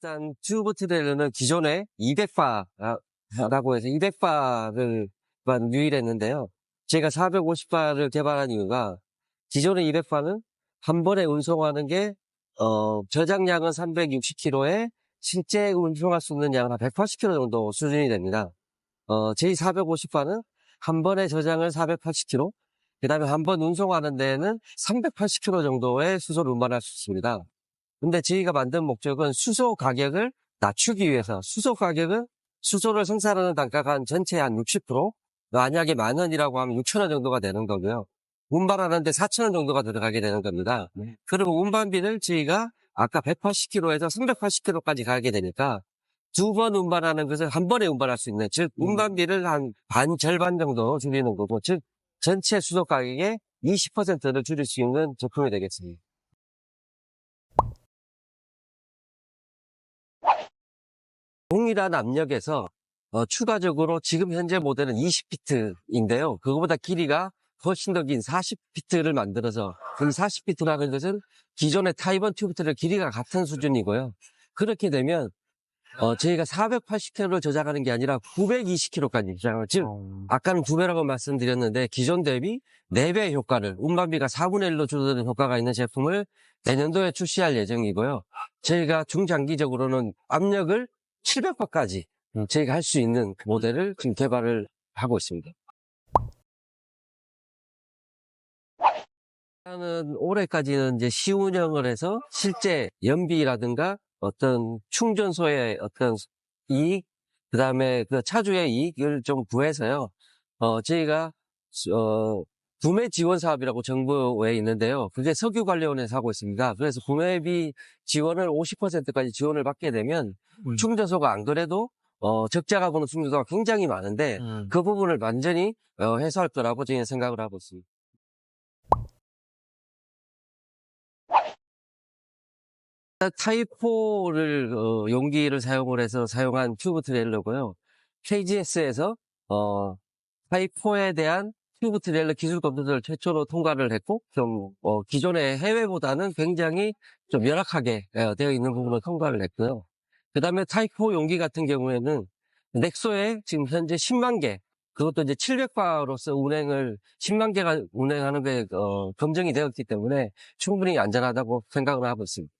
일단 튜브 트레일러는 기존에 200바라고 해서 200바를만 유일했는데요. 제가 450바를 개발한 이유가 기존의 200바는 한 번에 운송하는 게 어, 저장량은 360kg에 실제 운송할 수 있는 양은 한 180kg 정도 수준이 됩니다. 어, J450바는 한 번에 저장을 480kg, 그 다음에 한 번 운송하는 데에는 380kg 정도의 수소를 운반할 수 있습니다. 근데 저희가 만든 목적은 수소 가격을 낮추기 위해서 수소 가격은 수소를 생산하는 단가가 한 전체 한 60%, 만약에 만 원이라고 하면 6천 원 정도가 되는 거고요. 운반하는데 4천 원 정도가 들어가게 되는 겁니다. 그러면 운반비를 저희가 아까 180km에서 380km까지 가게 되니까 두 번 운반하는 것을 한 번에 운반할 수 있는 즉 음. 운반비를 한 반 절반 정도 줄이는 거고 즉 전체 수소 가격의 20%를 줄일 수 있는 제품이 되겠습니다. 동일한 압력에서 어, 추가적으로 지금 현재 모델은 20피트인데요. 그거보다 길이가 훨씬 더 긴 40피트를 만들어서 그 40피트라는 것은 기존의 타이번 튜브트의 길이가 같은 수준이고요. 그렇게 되면 어, 저희가 480kg를 저장하는 게 아니라 920kg까지 저장을 즉 어, 아까는 두 배라고 말씀드렸는데 기존 대비 4배 효과를 운반비가 4분의 1로 줄어드는 효과가 있는 제품을 내년도에 출시할 예정이고요. 저희가 중장기적으로는 압력을 700바까지 저희가 할 수 있는 그 모델을 지금 개발을 하고 있습니다. 일단은 올해까지는 이제 시운영을 해서 실제 연비라든가 어떤 충전소의 어떤 이익, 그 다음에 그 차주의 이익을 좀 구해서요. 어, 저희가, 어, 구매 지원 사업이라고 정부에 있는데요. 그게 석유관리원에서 하고 있습니다. 그래서 구매비 지원을 50%까지 지원을 받게 되면 음. 충전소가 안 그래도 어, 적자가 보는 충전소가 굉장히 많은데 음. 그 부분을 완전히 어, 해소할 거라고 저희는 생각을 하고 있습니다. 타입4를 어, 용기를 사용을 해서 사용한 튜브 트레일러고요. KGS에서 어, 타입4에 대한 튜브 트레일러 기술 검토를 최초로 통과를 했고 좀 어, 기존의 해외보다는 굉장히 좀 열악하게 어, 되어 있는 부분을 통과를 했고요. 그 다음에 타입4 용기 같은 경우에는 넥소에 지금 현재 10만 개 그것도 이제 700바로서 운행을 10만 개가 운행하는 게 어, 검증이 되었기 때문에 충분히 안전하다고 생각을 하고 있습니다.